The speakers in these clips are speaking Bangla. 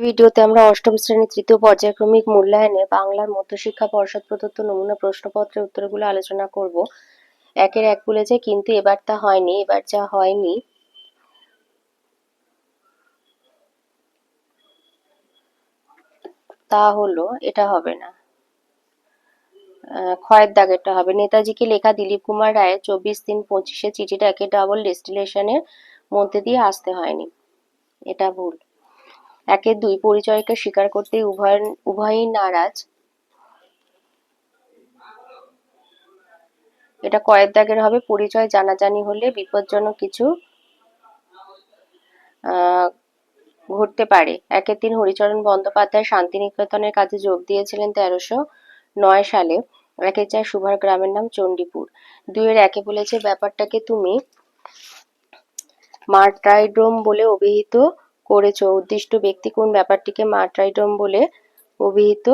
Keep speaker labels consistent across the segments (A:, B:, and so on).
A: ভিডিওতে আমরা অষ্টম শ্রেণির তৃতীয় পর্যায়ক্রমিক মূল্যায়নে বাংলার মধ্যশিক্ষা পর্ষদ প্রদত্ত নমুনা প্রশ্নপত্রের উত্তরগুলো আলোচনা করব। একের এক বলেছে কিন্তু এবার তা হয়নি, এবার যা হয়নি। তা হলো, এটা হবে না। ক্ষয়ের দাগেরটা হবে। নেতাজিকে লেখা দিলীপ কুমার রায়ের চব্বিশ তিন পঁচিশে চিঠিটাকে ডাবল ডেস্টিলেশনের মধ্যে দিয়ে আসতে হয়নি। এটা ভুল। একের দুই পরিচয়কে স্বীকার করতে উভয় উভয়ই নারাজ। এটা কয়েক দাগের হবে, পরিচয় জানাজানি হলে বিপজ্জনক কিছু ঘটতে পারে। একের তিন, হরিচরণ বন্দ্যোপাধ্যায় শান্তিনিকেতনের কাজে যোগ দিয়েছিলেন তেরোশো নয় সালে। একের চার, সুভার গ্রামের নাম চণ্ডীপুর। দুইয়ের একে বলেছে, ব্যাপারটাকে তুমি মার্ট্রাইড্রোম বলে অভিহিত করেছ? উদ্দিষ্ট ব্যক্তি কোন ব্যাপারটিকে মার্ট্রাইড্রোম বলে অভিহিত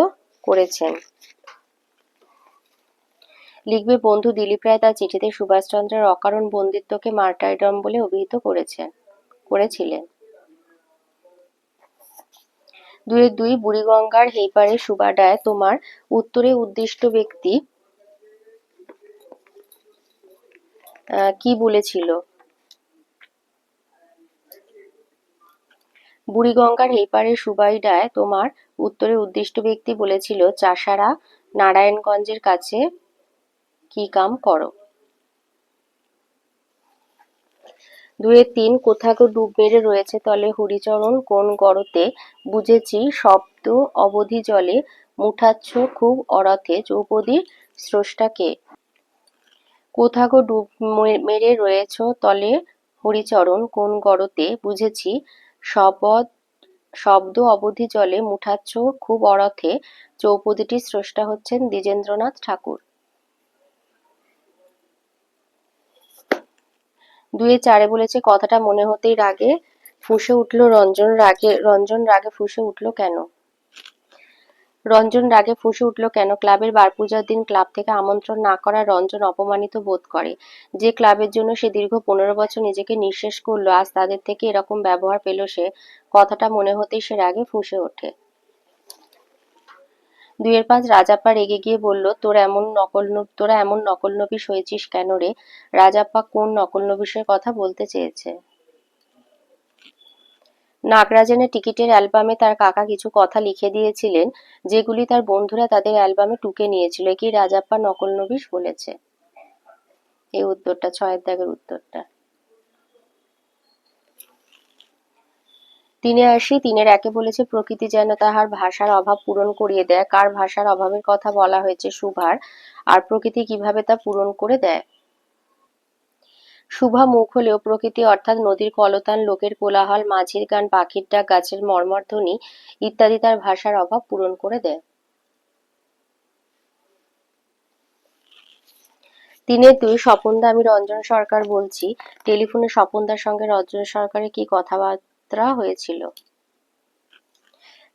A: করেছেন? লিখবে, বন্ধু দিলীপ রায় তার চিঠিতে সুভাষচন্দ্রের অকারণ বন্দিত্বকে মার্টাইডম বলে অভিহিত করেছেন করেছিলেন। দুই দুই বুড়িগঙ্গার হেইপারে সুবাডায় তোমার উত্তরে উদ্দিষ্ট ব্যক্তি কি বলেছিল? বুড়িগঙ্গার হেইপারে সুবাইডায় তোমার উত্তরে উদ্দিষ্ট ব্যক্তি বলেছিল, চাষারা নারায়ণগঞ্জের কাছে কি কাম করো? দুয়ে তিন কোথাগো ডুব মেরে রয়েছে তলে হরিচরণ, কোন গড়তে বুঝেছি শব্দ অবধি জলে, মুঠাচ্ছ খুব অরথে চৌপদীর স্রষ্টাকে কোথাগো ডুব মেরে রয়েছ তলে হরিচরণ, কোন গড়তে বুঝেছি শবদ শব্দ অবধি জলে মুঠাচ্ছ খুব অরথে চৌপদীটির স্রষ্টা হচ্ছেন দ্বিজেন্দ্রনাথ ঠাকুর। দুয়ে চারে বলেছে, কথাটা মনে হতেই রাগে ফুঁসে উঠল রঞ্জন রাগে রঞ্জন রাগে ফুঁসে উঠল কেন? রঞ্জন রাগে ফুঁসে উঠল, কেন? ক্লাবের বার পূজার দিন ক্লাব থেকে আমন্ত্রণ না করা রঞ্জন অপমানিত বোধ করে। যে ক্লাবের জন্য সে দীর্ঘ পনেরো বছর নিজেকে নিঃশেষ করল, আজ তাদের থেকে এরকম ব্যবহার পেল সে, কথাটা মনে হতেই সে রাগে ফুঁসে ওঠে। দুইয়ের পাঁচ রাজাপ্পা রেগে গিয়ে বলল, তোর এমন নকল তোরা এমন নকল নবিশ হয়েছিস কেন রে? রাজাপ্পা কোন নকল নবিশের কথা বলতে চেয়েছে? নাগরাজনের টিকিটের অ্যালবামে তার কাকা কিছু কথা লিখে দিয়েছিলেন, যেগুলি তার বন্ধুরা তাদের অ্যালবামে টুকে নিয়েছিল কি রাজাপ্পা নকল নবিশ বলেছে। এই উত্তরটা, ছয়ের দাগের উত্তরটা। তিনি আসি, তিনের একে বলেছে, প্রকৃতি যেন তাহার ভাষার অভাব পূরণ করিয়ে দেয়। কার ভাষার অভাবের কথা বলা হয়েছে সুভার? আর প্রকৃতি কীভাবে তা পূরণ করে দেয়? শুভা মুখ হলেও প্রকৃতি অর্থাৎ নদীর কলতান, লোকের কোলাহল, মাঝির গান, পাখির ডাক, গাছের মর্মধ্বনি ইত্যাদি তার ভাষার অভাব পূরণ করে দেয়। দিনের দুই স্বপনদা, আমি রঞ্জন সরকার বলছি, টেলিফোনে স্বপনদার সঙ্গে রঞ্জন সরকারের কি কথাবার্তা হয়েছিল?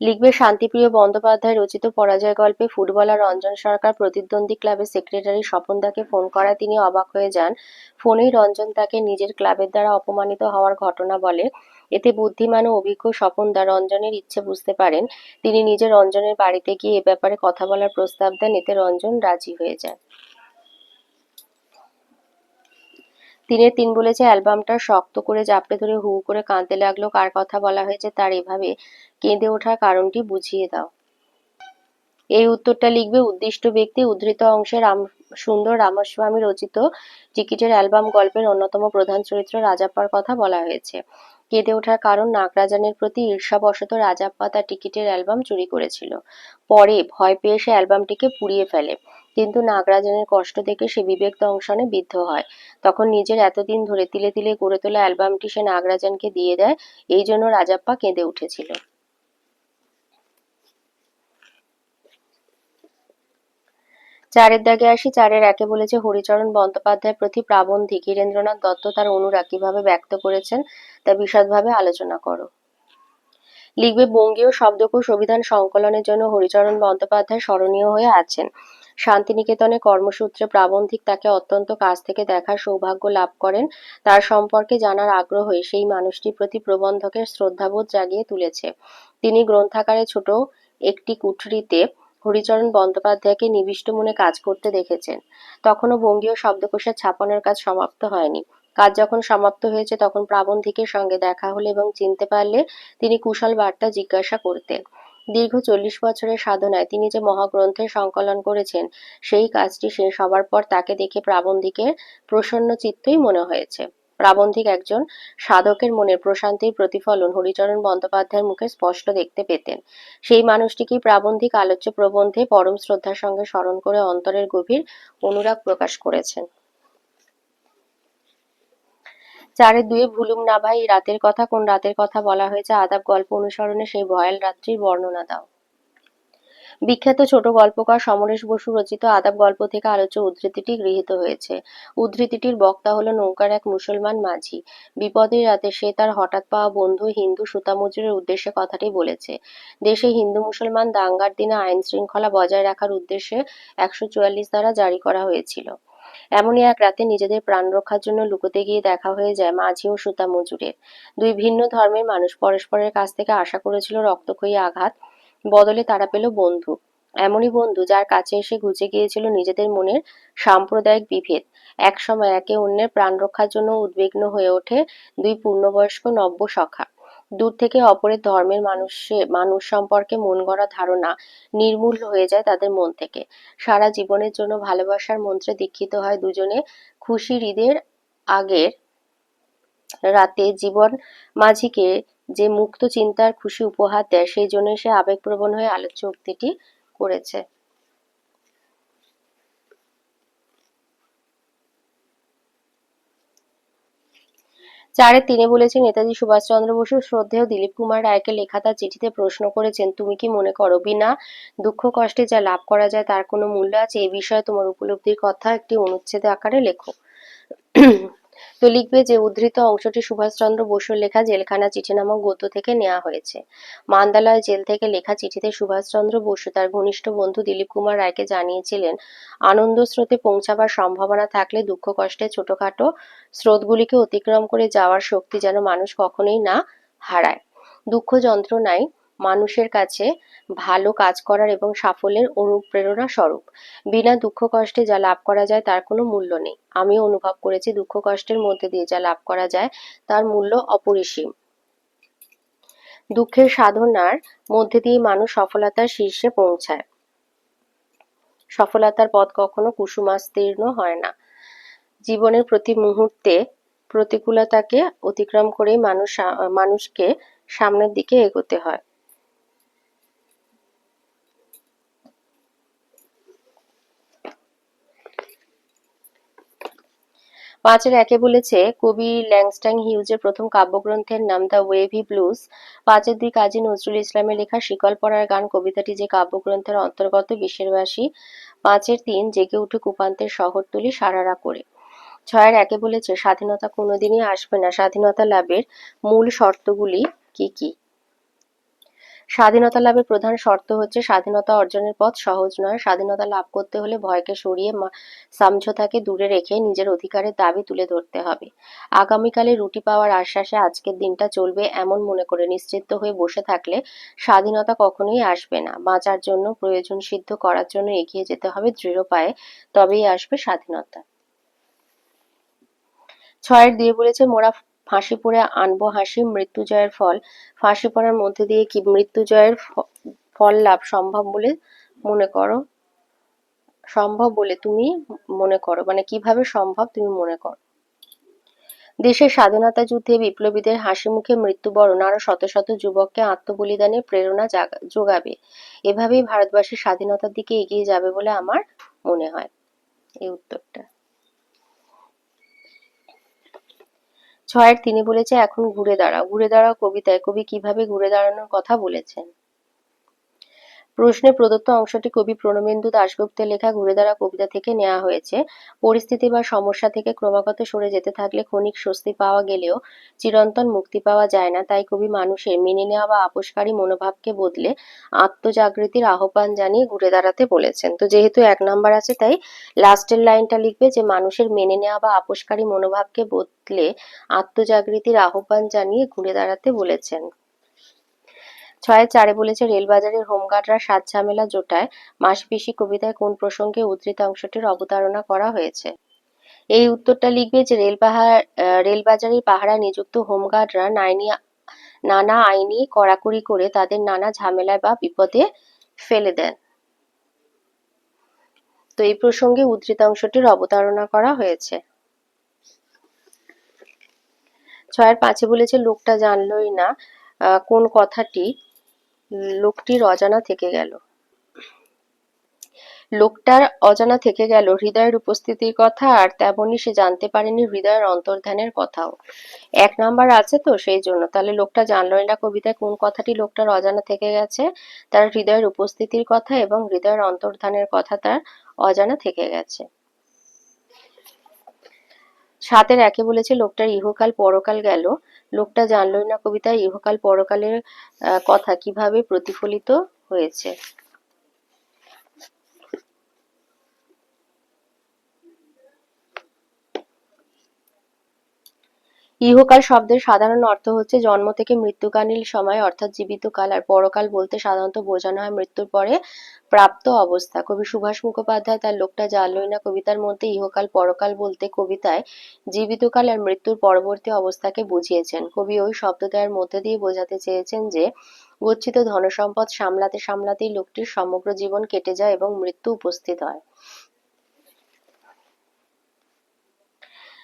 A: লিখবে, শান্তিপ্রিয় বন্দ্যোপাধ্যায় রচিত পরাজয় গল্পে ফুটবলার রঞ্জন সরকার প্রতিদ্বন্দ্বী ক্লাবের সেক্রেটারি স্বপন স্বপনদাকে ফোন করায় তিনি অবাক হয়ে যান। ফোনেই রঞ্জন তাকে নিজের ক্লাবের দ্বারা অপমানিত হওয়ার ঘটনা বলে। এতে বুদ্ধিমান ও অভিজ্ঞ স্বপন স্বপনদা রঞ্জনের ইচ্ছে বুঝতে পারেন। তিনি নিজে রঞ্জনের বাড়িতে গিয়ে এ ব্যাপারে কথা বলার প্রস্তাব দেন, এতে রঞ্জন রাজি হয়ে যায় তিনের তিন বলেছে অ্যালবামটা শক্ত করে জাপটে ধরে হু করে কাঁদতে লাগল, কার কথা বলা হয়েছে তার এভাবে কেঁদে ওঠার কারণটি বুঝিয়ে দাও। এই উত্তরটা লিখবে উদ্দিষ্ট ব্যক্তি, উদ্ধৃত অংশে রাম, সুন্দর রামস্বামী রচিত টিকিটের অ্যালবাম গল্পের অন্যতম প্রধান চরিত্র রাজাপ্পার কথা বলা হয়েছে। কেঁদে ওঠার কারণ নাগরাজানের প্রতি ঈর্ষাবশত রাজাপ্পা তার টিকিটের অ্যালবাম চুরি করেছিল। পরে ভয় পেয়ে সে অ্যালবামটিকে পুড়িয়ে ফেলে। কিন্তু নাগরাজনের কষ্ট দেখে সে বিবেক দংশনে বিদ্ধ হয়। তখন নিজের এতদিন ধরে তিলে তিলে গড়ে তোলা অ্যালবামটি সে নাগরাজনকে দিয়ে দেয়, এই জন্য রাজাপ্পা কেঁদে উঠেছিল। চারের দাগে আসি, চারের একে বলেছে, হরিচরণ বন্দ্যোপাধ্যায়ের প্রতি প্রাবন্ধিক হীরেন্দ্রনাথ দত্ত তার অনুরাগ কীভাবে ব্যক্ত করেছেন, তা বিশদভাবে আলোচনা করো। লিখবে, বঙ্গীয় শব্দকোষ অভিধান সংকলনের জন্য হরিচরণ বন্দ্যোপাধ্যায় স্মরণীয় হয়ে আছেন। শান্তিনিকেতনে কর্মসূত্রে প্রাবন্ধিক তাকে অত্যন্ত কাছ থেকে দেখার সৌভাগ্য লাভ করেন। তার সম্পর্কে জানার আগ্রহে সেই মানুষটির প্রতি প্রবন্ধকের শ্রদ্ধাবোধ জাগিয়ে তুলেছে। তিনি গ্রন্থাগারে ছোট একটি কুঠরিতে হরিচরণ বন্দ্যোপাধ্যায়কে নিবিষ্ট মনে কাজ করতে দেখেছেন। তখনও বঙ্গীয় শব্দকোষের ছাপানোর কাজ সমাপ্ত হয়নি। কাজ যখন সমাপ্ত হয়েছে তখন প্রাবন্ধিকের সঙ্গে দেখা হলে এবং চিনতে পারলে তিনি কুশল বার্তা জিজ্ঞাসা করতেন। দীর্ঘ চল্লিশ বছরের সাধনায় তিনি যে মহাগ্রন্থের সংকলন করেছেন, সেই কাজটি শেষ হবার পর তাকে দেখে প্রাবন্ধিকের প্রসন্ন চিত্তই মনে হয়েছে। প্রাবন্ধিক একজন সাধকের মনের প্রশান্তির প্রতিফলন হরিচরণ বন্দ্যোপাধ্যায়ের মুখে স্পষ্ট দেখতে পেতেন। সেই মানুষটিকেই প্রাবন্ধিক আলোচ্য প্রবন্ধে পরম শ্রদ্ধার সঙ্গে স্মরণ করে অন্তরের গভীর অনুরাগ প্রকাশ করেছেন। চারের দুয়ে ভুলুম না ভাই, রাতের কথা কোন রাতের কথা বলা হয়েছে, আদাব গল্প অনুসরণে সেই ভয়াল রাত্রির বর্ণনা দাও। বিখ্যাত ছোট গল্পকার সমরেশ বসু রচিত আদাব গল্প থেকে আলোচ্য উদ্ধৃতিটি গৃহীত হয়েছে। উদ্ধৃতিটির বক্তা হলো নৌকার এক মুসলমান মাঝি। বিপদের রাতে সে তার হঠাৎ পাওয়া বন্ধু হিন্দু সুতামজুরের উদ্দেশ্যে কথাটি বলেছে। দেশে হিন্দু মুসলমান দাঙ্গার দিনে আইন শৃঙ্খলা বজায় রাখার উদ্দেশ্যে একশো চুয়াল্লিশ দ্বারা জারি করা হয়েছিল। এমনই এক রাতে নিজেদের প্রাণ রক্ষার জন্য লুকোতে গিয়ে দেখা হয়ে যায় মাঝি ও সুতা মজুরের। দুই ভিন্ন ধর্মের মানুষ পরস্পরের কাছ থেকে আশা করেছিল রক্তক্ষয়ী আঘাত, বদলে তারা পেল বন্ধু। এমনই বন্ধু যার কাছে এসে ঘুচে গিয়েছিল নিজেদের মনের সাম্প্রদায়িক বিভেদ। একসময় একে অন্যের প্রাণ রক্ষার জন্য উদ্বিগ্ন হয়ে ওঠে দুই পূর্ণবয়স্ক নব্য সখা। দূর থেকে অপরের ধর্মের মানুষে, মানুষ সম্পর্কে মন গড়া ধারণা নির্মূল হয়ে যায় তাদের মন থেকে। সারা জীবনের জন্য ভালোবাসার মন্ত্রে দীক্ষিত হয় দুজনে। খুশির ঈদের আগের রাতে জীবন মাঝিকে যে মুক্ত চিন্তার খুশি উপহার দেয়, সেই জন্য সে আবেগপ্রবণ হয়ে আলোচ্য উক্তিটি করেছে। চারে তিনি বলেছেন, নেতাজি সুভাষচন্দ্র বসু, শ্রদ্ধেয় দিলীপ কুমার রায়কে লেখা তার চিঠিতে প্রশ্ন করেছেন, তুমি কি মনে করো বিনা দুঃখ কষ্টে যা লাভ করা যায় তার কোনো মূল্য আছে? এ বিষয়ে তোমার উপলব্ধির কথা একটি অনুচ্ছেদ আকারে লেখো। তো লিখবে যে, উদ্ধৃত অংশটি সুভাষচন্দ্র বসুর লেখা জেলখানা চিঠি নামক গদ্য থেকে নেওয়া হয়েছে। মান্দালয় জেল থেকে লেখা চিঠিতে সুভাষচন্দ্র বসু তার ঘনিষ্ঠ বন্ধু দিলীপ কুমার রায়কে জানিয়েছিলেন, আনন্দ স্রোতে পৌঁছাবার সম্ভাবনা থাকলে দুঃখ কষ্টে ছোটখাটো স্রোতগুলিকে অতিক্রম করে যাওয়ার শক্তি যেন মানুষ কখনোই না হারায়। দুঃখ যন্ত্রণায় মানুষের কাছে ভালো কাজ করার এবং সাফল্যের অনুপ্রেরণা স্বরূপ। বিনা দুঃখ কষ্টে যা লাভ করা যায় তার কোনো মূল্য নেই। আমিও অনুভব করেছি দুঃখ কষ্টের মধ্যে দিয়ে যা লাভ করা যায় তার মূল্য অপরিসীম। দুঃখের সাধনার মধ্যে দিয়ে মানুষ সফলতার শীর্ষে পৌঁছায়। সফলতার পথ কখনো কুসুমাস্তীর্ণ হয় না। জীবনের প্রতি মুহূর্তে প্রতিকূলতাকে অতিক্রম করেই মানুষ মানুষকে সামনের দিকে এগোতে হয়। পাঁচের একে বলেছে কবি ল্যাংস্টাং হিউজের প্রথম কাব্যগ্রন্থের নাম দ্য ওয়েভি ব্লুজ। পাঁচের দুই কাজী নজরুল ইসলামের লেখা শিকল পড়ার গান কবিতাটি যে কাব্যগ্রন্থের অন্তর্গত বিশেরবাসী পাঁচের তিন জেগে উঠে কুপান্তের শহরতলি সারারা করে। ছয়ের একে বলেছে স্বাধীনতা কোনোদিনই আসবে না, স্বাধীনতা লাভের মূল শর্তগুলি কি কি? স্বাধীনতা লাভের প্রধান শর্ত হচ্ছে স্বাধীনতা অর্জনের পথ সহজ নয়। স্বাধীনতা লাভ করতে হলে ভয়কে সরিয়ে সামঝোতাকে দূরে রেখে নিজের অধিকারের দাবি তুলে ধরতে হবে। আগামীকালে রুটি পাওয়ার আশ্বাসে আজকের দিনটা চলবে এমন মনে করে নিশ্চিত হয়ে বসে থাকলে স্বাধীনতা কখনোই আসবে না। বাঁচার জন্য, প্রয়োজন সিদ্ধ করার জন্য এগিয়ে যেতে হবে দৃঢ় পায়ে। তবেই আসবে স্বাধীনতা। ছয়ের দিয়ে বলেছে মোরা ফাঁসি পড়ে আনব হাসি মৃত্যুজয়ের ফল। ফাঁসি পড়ার মধ্যে দিয়ে কি মৃত্যুজয়ের ফল লাভ সম্ভব বলে মনে করো? সম্ভব বলে তুমি মনে করো। মানে কীভাবে সম্ভব তুমি মনে করো। দেশের স্বাধীনতা যুদ্ধে বিপ্লবীদের হাসি মুখে মৃত্যুবরণ আরও শত শত যুবককে আত্মবলিদানের প্রেরণা যোগাবে। এভাবেই ভারতবাসীর স্বাধীনতার দিকে এগিয়ে যাবে বলে আমার মনে হয়। এই উত্তরটা। ছয়ের তিনি বলেছে, এখন ঘুরে দাঁড়াও। ঘুরে দাঁড়াও কবিতায়। কবি কীভাবে ঘুরে দাঁড়ানোর কথা বলেছেন? প্রশ্নে প্রদত্ত অংশটি কবি প্রণবেন্দু দাশগুপ্তের লেখা ঘুরে দাঁড়া কবিতা থেকে নেওয়া হয়েছে। পরিস্থিতি বা সমস্যা থেকে ক্রমাগত সরে যেতে থাকলে ক্ষণিক স্বস্তি পাওয়া গেলেও চিরন্তন মুক্তি পাওয়া যায় না। তাই কবি মানুষের মেনে নেওয়া বা আপোষকারী মনোভাবকে বদলে আত্মজাগৃতির আহ্বান জানিয়ে ঘুরে দাঁড়াতে বলেছেন। তো যেহেতু এক নাম্বার আছে, তাই লাস্টের লাইনটা লিখবে যে, মানুষের মেনে নেওয়া বা আপোষকারী মনোভাবকে বদলে আত্মজাগৃতির আহ্বান জানিয়ে ঘুরে দাঁড়াতে বলেছেন। ছয়ের চারে বলেছে রেলবাজারের হোমগার্ডরা সাত ঝামেলা জোটায়। মাসপিসি কবিতায় কোন প্রসঙ্গে উদ্ধৃত অংশটির অবতারণা করা হয়েছে? এই উত্তরটা লিখবে যে রেল পাহাড় রেলবাজারের পাহারা নিযুক্ত হোমগার্ডরা নাইনি, নানা আইনি কড়াকড়ি করে তাদের নানা ঝামেলায় বা বিপদে ফেলে দেন। তো এই প্রসঙ্গে উদ্ধৃতাংশটির অবতারণা করা হয়েছে। ছয়ের পাঁচে বলেছে, লোকটা জানলই না কোন কথাটি লোকটির অজানা থেকে গেল। লোকটার অজানা থেকে গেল। হৃদয়ের উপস্থিতির কথা আর তেমনি সে জানতে পারেনি হৃদয়ের অন্তর্ধানের কথাও। এক নাম্বার আছে তো সেই জন্য। তাহলে লোকটা জানলই না কবিতায় কোন কথাটি লোকটার অজানা থেকে গেছে? তার হৃদয়ের উপস্থিতির কথা এবং হৃদয়ের অন্তর্ধানের কথা তার অজানা থেকে গেছে। সাতের একে বলেছে, লোকটার ইহকাল, পরকাল গেল। লোকটা জানলই না কবিতায় ইহকাল পরকালের কথা কীভাবে প্রতিফলিত হয়েছে। ইহকাল শব্দের সাধারণ অর্থ হচ্ছে জন্ম থেকে মৃত্যুকালীন সময়, অর্থাৎ জীবিত কাল আর পরকাল বলতে সাধারণত বোঝানো হয় মৃত্যুর পরে প্রাপ্ত অবস্থা। কবি সুভাষ মুখোপাধ্যায় তার লোকটা জানলই না কবিতার মধ্যে ইহকাল পরকাল বলতে কবিতায় জীবিতকাল আর মৃত্যুর পরবর্তী অবস্থাকে বুঝিয়েছেন। কবি ওই শব্দদ্বয়ের মধ্যে দিয়ে বোঝাতে চেয়েছেন যে, গচ্ছিত ধনসম্পদ সামলাতে সামলাতেই লোকটির সমগ্র জীবন কেটে যায় এবং মৃত্যু উপস্থিত হয়।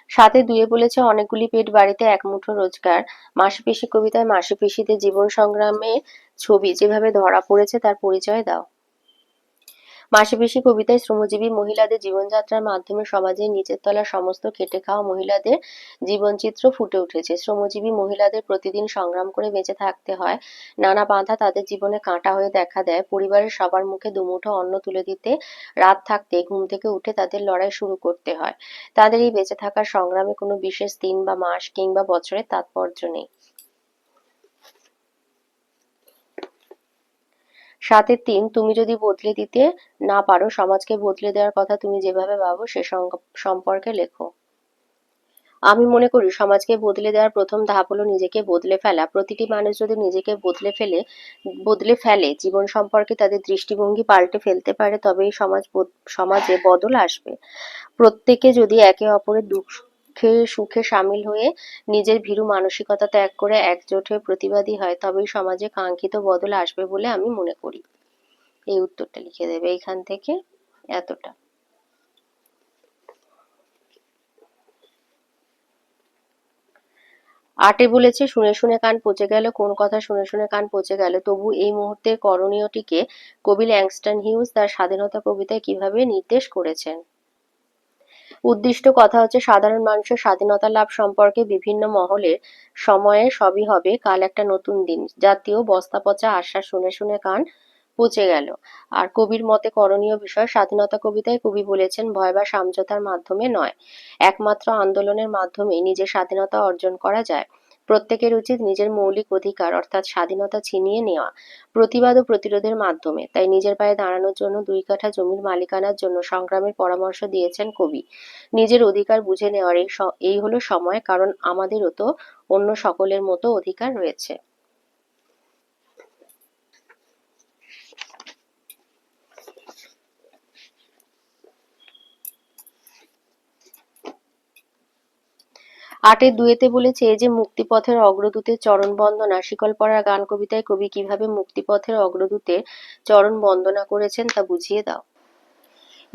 A: সাথে দুয়ে বলেছে, অনেকগুলি পেট বাড়িতে এক মুঠো রোজগার। মাসিপিসি কবিতায় মাসিপিসিদের জীবন সংগ্রামে ছবি যেভাবে ধরা পড়েছে, তার পরিচয় দাও। মাসিপিসি কবিতায় শ্রমজীবী মহিলাদের জীবনযাত্রার মাধ্যমে সমাজের নিচের তলার সমস্ত খেটে খাওয়া মহিলাদের জীবনচিত্র ফুটে উঠেছে। শ্রমজীবী মহিলাদের প্রতিদিন সংগ্রাম করে বেঁচে থাকতে হয়। নানা বাধা তাদের জীবনে কাঁটা হয়ে দেখা দেয়। পরিবারের সবার মুখে দুমুঠো অন্ন তুলে দিতে, রাত থাকতে ঘুম থেকে উঠে তাদের লড়াই শুরু করতে হয়। তাদের এই বেঁচে থাকার সংগ্রামে কোনো বিশেষ দিন বা মাস কিংবা বছরের তাৎপর্য নেই। সাতের তিন, তুমি যদি বদলে দিতে না পারো, সমাজকে বদলে দেওয়ার কথা তুমি যেভাবে ভাবো, সে সম্পর্কে লেখো। আমি মনে করি, সমাজকে বদলে দেওয়ার প্রথম ধাপ হলো নিজেকে বদলে ফেলা। প্রতিটি মানুষ যদি নিজেকে বদলে ফেলে বদলে ফেলে, জীবন সম্পর্কে তাদের দৃষ্টিভঙ্গি পাল্টে ফেলতে পারে, তবেই সমাজ সমাজে বদল আসবে। প্রত্যেকে যদি একে অপরের দুঃখ দুঃখে সুখে সামিল হয়ে নিজের ভীরু মানসিকতা ত্যাগ করে একজোট হয়ে প্রতিবাদী হয়, তবেই সমাজে কাঙ্ক্ষিত বদল আসবে বলে আমি মনে করি। এই উত্তরটা লিখে দেবে এইখান থেকে এতটা। আটে বলেছে, শুনে শুনে কান পচে গেল, কোন কথা শুনে শুনে কান পচে গেল? তবু এই মুহূর্তের করণীয়টিকে কবি ল্যাংস্টন হিউজ তার স্বাধীনতা কবিতায় কীভাবে নির্দেশ করেছেন? উদ্দিষ্ট কথা হচ্ছে, সাধারণ মানুষের স্বাধীনতা লাভ সম্পর্কে বিভিন্ন মহলে সময়ে সবই হবে। কাল একটা নতুন দিন। জাতীয় বস্তা পচা আশ্বাস শুনে শুনে কান পচে গেল। আর কবির মতে করণীয় বিষয়, স্বাধীনতা কবিতায় কবি বলেছেন, ভয় বা সামঝোতার মাধ্যমে নয়। একমাত্র আন্দোলনের মাধ্যমে নিজের স্বাধীনতা অর্জন করা যায়। প্রত্যেকের উচিত নিজের মৌলিক অধিকার, অর্থাৎ স্বাধীনতা ছিনিয়ে নেওয়া, প্রতিবাদ ও প্রতিরোধের মাধ্যমে। তাই নিজের পায়ে দাঁড়ানোর জন্য দুই কাঠা জমির মালিকানার জন্য সংগ্রামের পরামর্শ দিয়েছেন কবি। নিজের অধিকার বুঝে নেওয়ার এই এই হলো সময়, কারণ আমাদেরও তো অন্য সকলের মতো অধিকার রয়েছে। আটের দুয়েতে বলেছে যে মুক্তিপথের অগ্রদূতের চরণ বন্দনা, শিকল পড়ার গান কবিতায় কবি কীভাবে মুক্তিপথের অগ্রদূতের চরণ বন্দনা করেছেন তা বুঝিয়ে দাও।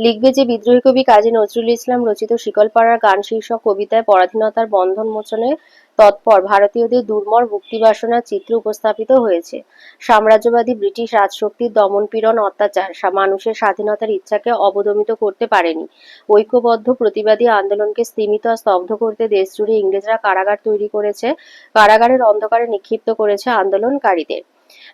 A: লিখবে যে, বিদ্রোহী কবি কাজী নজরুল ইসলাম রচিত শিকলপাড়ার গান শীর্ষক কবিতায় পরাধীনতার বন্ধন মোচনে তৎপর ভারতীয়দের দুর্মর মুক্তিবাসনার চিত্র উপস্থাপিত হয়েছে। সাম্রাজ্যবাদী ব্রিটিশ রাজশক্তির দমনপীড়ন অত্যাচার মানুষের স্বাধীনতার ইচ্ছাকে অবদমিত করতে পারেনি। ঐক্যবদ্ধ প্রতিবাদী আন্দোলনকে স্তীমিত আর স্তব্ধ করতে দেশ জুড়ে ইংরেজরা কারাগার তৈরি করেছে। কারাগারের অন্ধকারে নিক্ষিপ্ত করেছে আন্দোলনকারীদের।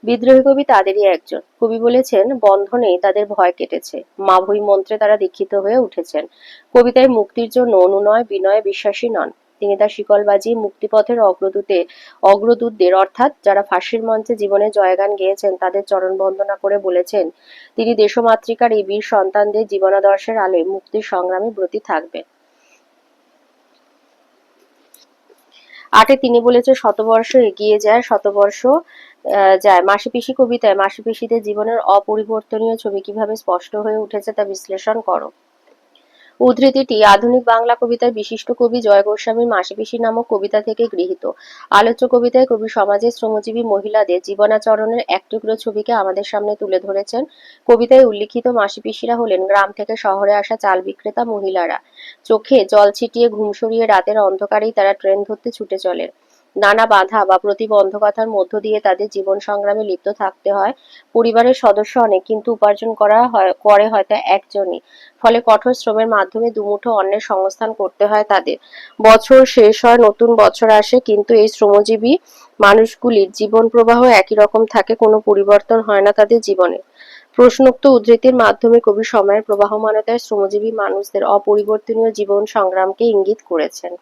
A: বিদ্রোহী কবি তাদেরই একজন। কবি বলেছেন বন্ধনেই তাদের ভয় কেটেছে। মাভৈ মন্ত্রে তারা দীক্ষিত হয়ে উঠেছেন। কবিতায় মুক্তির জন্য অনুনয়, বিনয় বিশ্বাসী নন। তিনি তার শিকলবাজি, মুক্তিপথের অগ্রদূতে, অগ্রদূতদের, অর্থাৎ যারা ফাঁসির মঞ্চে জীবনে জয়গান গেয়েছেন, তাদের চরণ বন্দনা করে বলেছেন, তিনি দেশমাতৃকার এই বীর সন্তানদের জীবনাদর্শের আলোয় মুক্তির সংগ্রামে ব্রতী থাকবেন। আটে তিনি বলেছে শতবর্ষ এগিয়ে যায়, শতবর্ষ যায়। মাসি পিসি কবিতায় মাসি পিসিদের জীবনের অপরিবর্তনীয় ছবি কীভাবে স্পষ্ট হয়ে উঠেছে তা বিশ্লেষণ করো। উদ্ধৃতিটি আধুনিক বাংলা কবিতার বিশিষ্ট কবি জয় গোস্বামীর মাসিপিসি নামক কবিতা থেকে গৃহীত। আলোচ্য কবিতায় কবি সমাজের শ্রমজীবী মহিলাদের জীবনাচরণের এক টুকরো ছবিকে আমাদের সামনে তুলে ধরেছেন। কবিতায় উল্লিখিত মাসিপিসিরা হলেন গ্রাম থেকে শহরে আসা চাল বিক্রেতা মহিলারা। চোখে জল ছিটিয়ে ঘুম সরিয়ে রাতের অন্ধকারেই তারা ট্রেন ধরতে ছুটে চলেন। নানা বাধা বা প্রতিবন্ধকতার মধ্য দিয়ে তাদের জীবন সংগ্রামে লিপ্ত থাকতে হয়। পরিবারের সদস্য অনেক, কিন্তু উপার্জন করা হয়, করে হয়তো একজনই। ফলে কঠোর শ্রমের মাধ্যমে দুমুঠো অন্যের সংস্থান করতে হয় তাদের। বছর শেষ হয়, নতুন বছর আসে, কিন্তু এই শ্রমজীবী মানুষগুলির জীবন প্রবাহ একই রকম থাকে, কোনো পরিবর্তন হয় না তাদের জীবনে। প্রশ্নোক্ত উদ্ধৃতির মাধ্যমে কবি সময়ের প্রবাহমানতায় শ্রমজীবী মানুষদের অপরিবর্তনীয় জীবন সংগ্রামকে ইঙ্গিত করেছেন।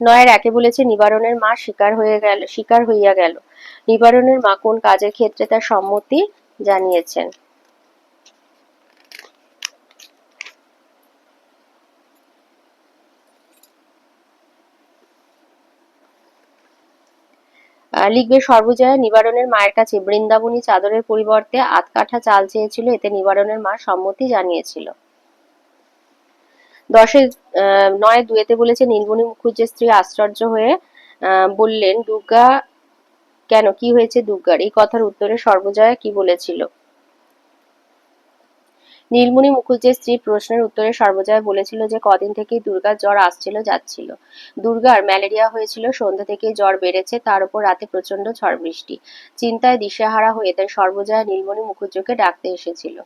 A: নয়ের একে বলেছে, নিবারণের মা শিকার হয়ে গেল, শিকার হইয়া গেল। নিবারণের মা কোন কাজের ক্ষেত্রে তার সম্মতি জানিয়েছেন? লিখবে, সর্বজয়া নিবারণের মায়ের কাছে বৃন্দাবনী চাদরের পরিবর্তে আধকাঠা চাল চেয়েছিল, এতে নিবারণের মা সম্মতি জানিয়েছিল। দশে নয় দুয়েতে বলেছে নীলমণি মুখুজ্জের স্ত্রী আশ্চর্য হয়ে বললেন, দুর্গা, কেন? কি হয়েছে দুর্গার? এই কথার উত্তরে সর্বজয়া কি বলেছিল? নীলমণি মুখুজ্জের স্ত্রী প্রশ্নের উত্তরে সর্বজয়া বলেছিল যে, কদিন থেকেই দুর্গার জ্বর আসছিল, যাচ্ছিল। দুর্গার ম্যালেরিয়া হয়েছিল, সন্ধ্যা থেকেই জ্বর বেড়েছে, তার উপর রাতে প্রচণ্ড ঝড় বৃষ্টি। চিন্তায় দিশেহারা হয়ে তাই সর্বজয়া নীলমণি মুখুজ্জকে ডাকতে এসেছিল।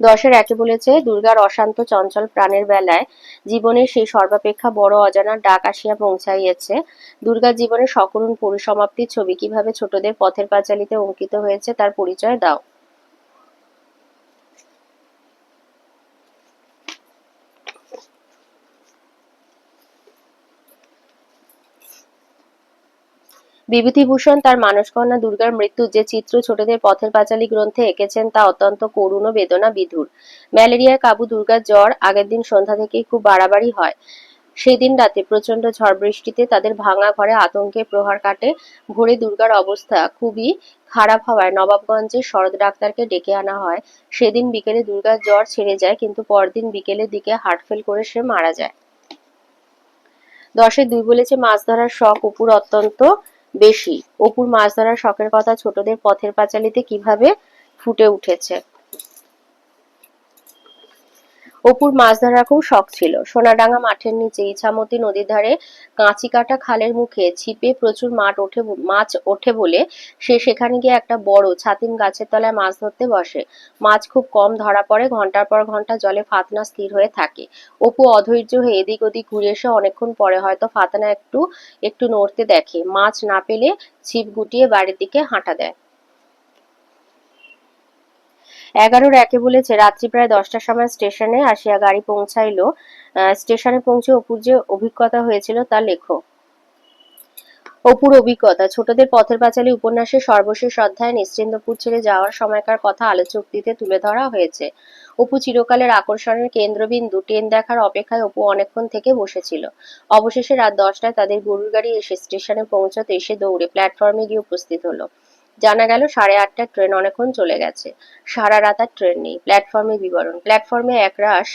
A: দশের একে বলেছে, দুর্গার অশান্ত চঞ্চল প্রাণের বেলায় জীবনের সেই সর্বাপেক্ষা বড় অজানা ডাক আসিয়া পৌঁছাইয়াছে। দুর্গার জীবনের সকরুণ পরিসমাপ্তির ছবি কীভাবে ছোটদের পথের পাঁচালিতে অঙ্কিত হয়েছে তার পরিচয় দাও। বিভূতিভূষণ তার মানসকন্যা দুর্গার মৃত্যু যে চিত্র ছোটদের পথের পাঁচালী গ্রন্থে এঁকেছেন তা অত্যন্ত করুণ ও বেদনা বিধুর ম্যালেরিয়ায় কাবু দুর্গার জ্বর আগের দিন সন্ধ্যা থেকেই খুব বাড়াবাড়ি হয়। সেদিন রাতে প্রচণ্ড ঝড় বৃষ্টিতে তাদের ভাঙা ঘরে আতঙ্কে প্রহার কাটে ভোরে দুর্গার অবস্থা খুবই খারাপ হওয়ায় নবাবগঞ্জে শরৎ ডাক্তারকে ডেকে আনা হয়। সেদিন বিকেলে দুর্গার জ্বর ছেড়ে যায় কিন্তু পরদিন বিকেলের দিকে হার্টফেল করে সে মারা যায়। দশে দুই বলেছে মাছ ধরার শখ অপুর অত্যন্ত বেশি। অপুর মাছ ধরার শখের কথা ছোটদের পথের পাঁচালিতে কীভাবে ফুটে উঠেছে? অপুর মাছ ধরার খুব শখ ছিল। সোনাডাঙ্গা মাঠের নিচে ইছামতি নদীর ধারে কাঁচি কাটা খালের মুখে ছিপে প্রচুর মাঠ ওঠে মাছ ওঠে বলে সে সেখানে গিয়ে একটা বড় ছাতিম গাছের তলায় মাছ ধরতে বসে। মাছ খুব কম ধরা পড়ে, ঘণ্টার পর ঘণ্টা জলে ফাতনা স্থির হয়ে থাকে। অপু অধৈর্য হয়ে এদিক ওদিক ঘুরে এসে অনেকক্ষণ পরে হয়তো ফাতনা একটু একটু নড়তে দেখে। মাছ না পেলে ছিপ গুটিয়ে বাড়ির দিকে হাঁটা দেয়। এগারোর একে বলেছে, রাত্রি প্রায় দশটার সময় স্টেশনে আসিয়া গাড়ি পৌঁছাইলো। স্টেশনে পৌঁছে অপুর যে অভিজ্ঞতা হয়েছিল তা লেখো। অপুর অভিজ্ঞতা, ছোটদের পথের পাঁচালী উপন্যাসের সর্বশেষ অধ্যায়ে নিশ্চিন্দপুর ছেড়ে যাওয়ার সময়কার কথা আলোচকটিতে তুলে ধরা হয়েছে। অপু চিরকালের আকর্ষণের কেন্দ্রবিন্দু, ট্রেন দেখার অপেক্ষায় অপু অনেকক্ষণ থেকে বসেছিল। অবশেষে রাত দশটায় তাদের গরুর গাড়ি এসে স্টেশনে পৌঁছাতে এসে দৌড়ে প্ল্যাটফর্মে গিয়ে উপস্থিত হলো। জানা গেল সাড়ে আটটার ট্রেন অনেকক্ষণ চলে গেছে। সারা রাত আর ট্রেন নেই। প্ল্যাটফর্মে বিবরণ। প্ল্যাটফর্মে একরাশ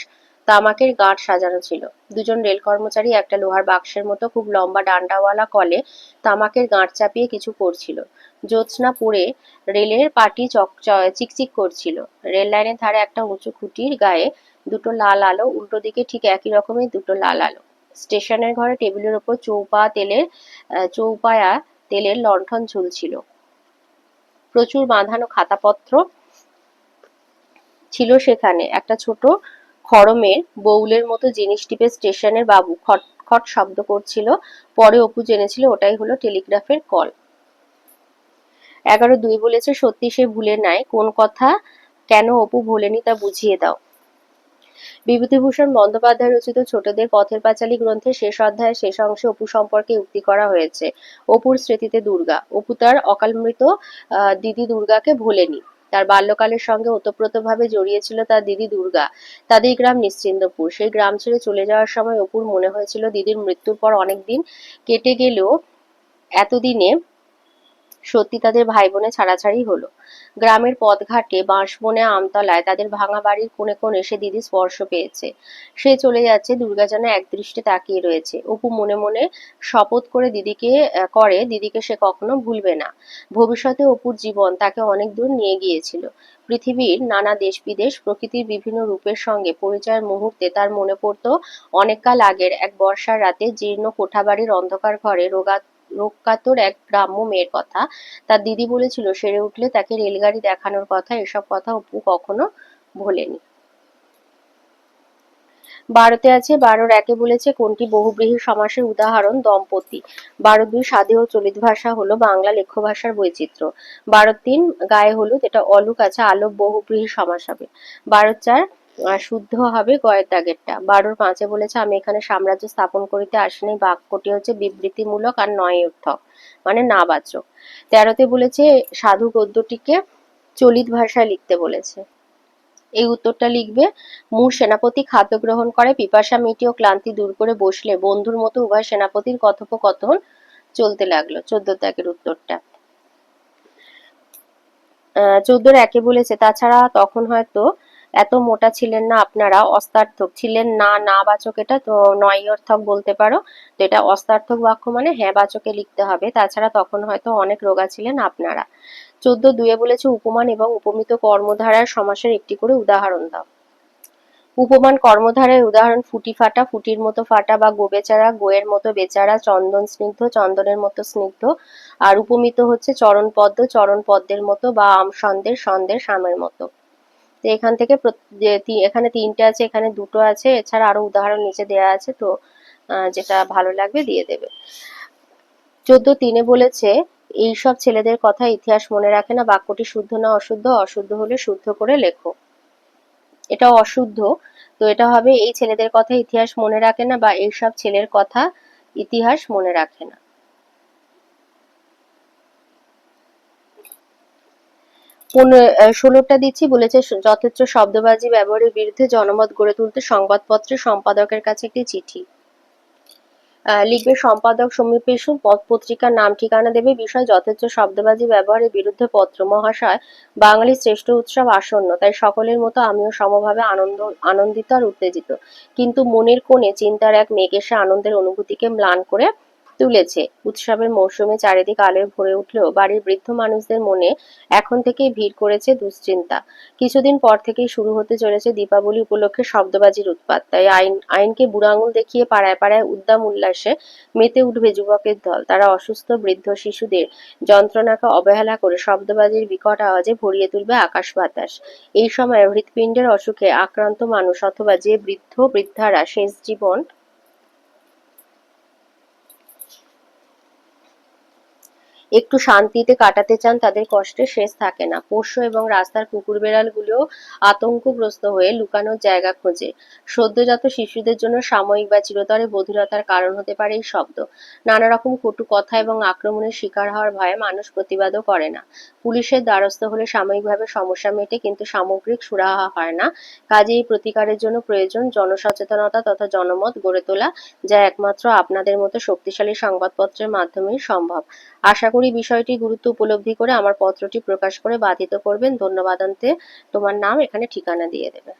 A: তামাকের গাঁট সাজানো ছিল। দুজন রেল কর্মচারী একটা লোহার বাক্সের মতো খুব লম্বা ডান্ডাওয়ালা কলে তামাকের গাঁট চাপিয়ে কিছু করছিল। জ্যোৎস্না পড়ে রেলের পাটি চক চিকচিক করছিল। রেল লাইনের ধারে একটা উঁচু খুঁটির গায়ে দুটো লাল আলো, উল্টো দিকে ঠিক একই রকমের দুটো লাল আলো। স্টেশনের ঘরে টেবিলের ওপর চৌপা তেলের চৌপায়া তেলের লণ্ঠন ঝুলছিল। প্রচুর বাঁধানো খাতাপত্র ছিল সেখানে। একটা ছোট খড়মের বউলের মতো জিনিস টিপে স্টেশনের বাবু খট খট শব্দ করছিল। পরে অপু জেনেছিল ওটাই হলো টেলিগ্রাফের কল। এগারো দুই বলেছে, সত্যি সে ভুলে নাই। কোন কথা কেন অপু ভোলেনি তা বুঝিয়ে দাও। বিভূতিভূষণ বন্দ্যোপাধ্যায় রচিত ছোটদের পথের পাঁচালী গ্রন্থের শেষ অধ্যায়ের শেষ অংশে অপু সম্পর্কে উক্তি করা হয়েছে। অপুর স্মৃতিতে দুর্গা। অপু তার অকালমৃত দিদি দুর্গাকে ভোলেনি। তার বাল্যকালের সঙ্গে ওতপ্রোতভাবে জড়িয়েছিল তার দিদি দুর্গা। তাদের গ্রাম নিশ্চিন্দপুর। সেই গ্রাম ছেড়ে চলে যাওয়ার সময় অপুর মনে হয়েছিল দিদির মৃত্যুর পর অনেক দিন কেটে গেলেও এতদিনে সত্যি তাদের ভাই বোনে ছাড়াছাড়ি হলো। গ্রামের পথঘাটে বাঁশবনে আমতলায় তাদের ভাঙা বাড়ির কোণে কোণে সে দিদি স্পর্শ পেয়েছে। সে চলে যাচ্ছে, দুর্গা যেন একদৃষ্টে তাকিয়ে রয়েছে। অপু মনে মনে শপথ করে দিদিকে করে, দিদিকে সে কখনো ভুলবে না। ভবিষ্যতে অপুর জীবন তাকে অনেক দূর নিয়ে গিয়েছিল। পৃথিবীর নানা দেশ বিদেশ প্রকৃতির বিভিন্ন রূপের সঙ্গে পরিচয়ের মুহূর্তে তার মনে পড়তো অনেককাল আগের এক বর্ষার রাতে জীর্ণ কোঠাবাড়ির অন্ধকার ঘরে রোগা রোগকাতর এক গ্রাম্য মেয়ের কথা। তার দিদি বলেছিল, সেরে উঠলে তাকে রেলগাড়ি দেখানোর কথা, এসব কথা অপু কখনো ভোলেনি। বারোতে আছে, বারোর একে বলেছে, কোনটি বহুব্রীহি সমাসের উদাহরণ? দম্পতি। বারো দুই সাধেয় চলিত ভাষা হলো বাংলা লেখ্য ভাষার বৈচিত্র্য। বারো তিন, গায়ে হলুদ, এটা অলুক আছে, আলোক বহুব্রীহি সমাস হবে। বারো চার শুদ্ধ হবে গয়ের দাগেরটা। বারোর পাঁচে বলেছে, আমি এখানে সাম্রাজ্য স্থাপন করিতে আসিনি, বাক্যটি হচ্ছে বিবৃতিমূলক আর নয় অর্থক মানে না বাচক তেরোতে বলেছে, সাধু গদ্যটিকে চলিত ভাষায় লিখতে বলেছে। এই উত্তরটা লিখবে মূর সেনাপতি খাদ্য গ্রহণ করে, পিপাসা মিটিয়ে ও ক্লান্তি দূর করে বসলে বন্ধুর মতো উভয় সেনাপতির কথোপকথন চলতে লাগল। চোদ্দ ত্যাগের উত্তরটা। চোদ্দোর একে বলেছে, তাছাড়া তখন হয়তো এত মোটা ছিলেন না আপনারা, অস্তার্থক। ছিলেন না না বাচক এটা, তো নয় অর্থক বলতে পারো। তো এটা অস্তার্থক বাক্য মানে হ্যাঁ বাচকে লিখতে হবে। তাছাড়া তখন হয়তো অনেক রোগা ছিলেন আপনারা। চোদ্দ দুয়ে বলেছে উপমান এবং উপমিত কর্মধারার সমাসের একটি করে উদাহরণ দাও। উপমান কর্মধারায় উদাহরণ, ফুটি ফাটা, ফুটির মতো ফাটা বা গোবেচারা, গোয়ের মতো বেচারা, চন্দন স্নিগ্ধ, চন্দনের মতো স্নিগ্ধ। আর উপমিত হচ্ছে চরণ পদ্ম চরণ পদ্মের মতো বা আম সন্দের সন্দের, সামের মতো। তো এখান থেকে এখানে তিনটে আছে, এখানে দুটো আছে, এছাড়া আরও উদাহরণ নিচে দেওয়া আছে, তো যেটা ভালো লাগবে দিয়ে দেবে। চোদ্দ তিনে বলেছে, এইসব ছেলেদের কথা ইতিহাস মনে রাখে না, বাক্যটি শুদ্ধ না অশুদ্ধ অশুদ্ধ হলে শুদ্ধ করে লেখো। এটা অশুদ্ধ, তো এটা হবে, এই ছেলেদের কথা ইতিহাস মনে রাখে না বা এইসব ছেলের কথা ইতিহাস মনে রাখে না পনেরো আহ, ষোলোটা দিচ্ছি, বলেছে যথেচ্ছ শব্দবাজি ব্যবহারের বিরুদ্ধে জনমত গড়ে তুলতে সংবাদপত্রের সম্পাদকের কাছে একটি চিঠি। লিখবে সম্পাদক সমীপে এসুন পত্রিকার নাম, ঠিকানা দেবে, বিষয় যথেচ্ছ শব্দবাজি ব্যবহারের বিরুদ্ধে পত্র মহাশয় বাঙালির শ্রেষ্ঠ উৎসব আসন্ন, তাই সকলের মতো আমিও সমভাবে আনন্দ, আনন্দিত আর উত্তেজিত। কিন্তু মনের কোণে চিন্তার এক মেঘ এসে আনন্দের অনুভূতিকে ম্লান করে তুলেছে। উৎসবের মৌসুমে চারিদিক আলোয় ভরে উঠলেও বাড়ির বৃদ্ধ মানুষদের মনে এখন থেকেই ভিড় করেছে দুশ্চিন্তা। কিছুদিন পর থেকেই শুরু হতে চলেছে দীপাবলি উপলক্ষে শব্দবাজির উৎপাত। তাই আইন, আইনকে বুড়ো আঙুল দেখিয়ে পাড়ায় পাড়ায় উদ্দাম উল্লাসে মেতে উঠবে যুবকের দল। তারা অসুস্থ, বৃদ্ধ শিশুদের যন্ত্রণাকে অবহেলা করে শব্দবাজির বিকট আওয়াজে ভরিয়ে তুলবে আকাশ বাতাস। এই সময় হৃৎপিণ্ডের অসুখে আক্রান্ত মানুষ অথবা যে বৃদ্ধ, বৃদ্ধারা শেষ জীবন একটু শান্তিতে কাটাতে চান, তাদের কষ্টের শেষ থাকে না। পোষ্য এবং রাস্তার কুকুর বেড়ালগুলোও আতঙ্কগ্রস্ত হয়ে লুকানোর জায়গা খোঁজে। সদ্যজাত শিশুদের জন্য সাময়িক বা চিরতরে বধিরতার কারণ হতে পারে এই শব্দ। নানা রকম কটু কথা এবং আক্রমণের শিকার হওয়ার ভয়ে মানুষ প্রতিবাদও করে না। পুলিশের দ্বারস্থ হলে সাময়িকভাবে সমস্যা মেটে কিন্তু সামগ্রিক সুরাহা হয় না। কাজে এই প্রতিকারের জন্য প্রয়োজন জনসচেতনতা তথা জনমত গড়ে তোলা, যা একমাত্র আপনাদের মতো শক্তিশালী সংবাদপত্রের মাধ্যমেই সম্ভব। আশা করি বিষয়টি গুরুত্ব উপলব্ধি করে আমার পত্রটি প্রকাশ করে বাধিত করবেন। ধন্যবাদ অন্তে তোমার নাম এখানে ঠিকানা দিয়ে দেবে।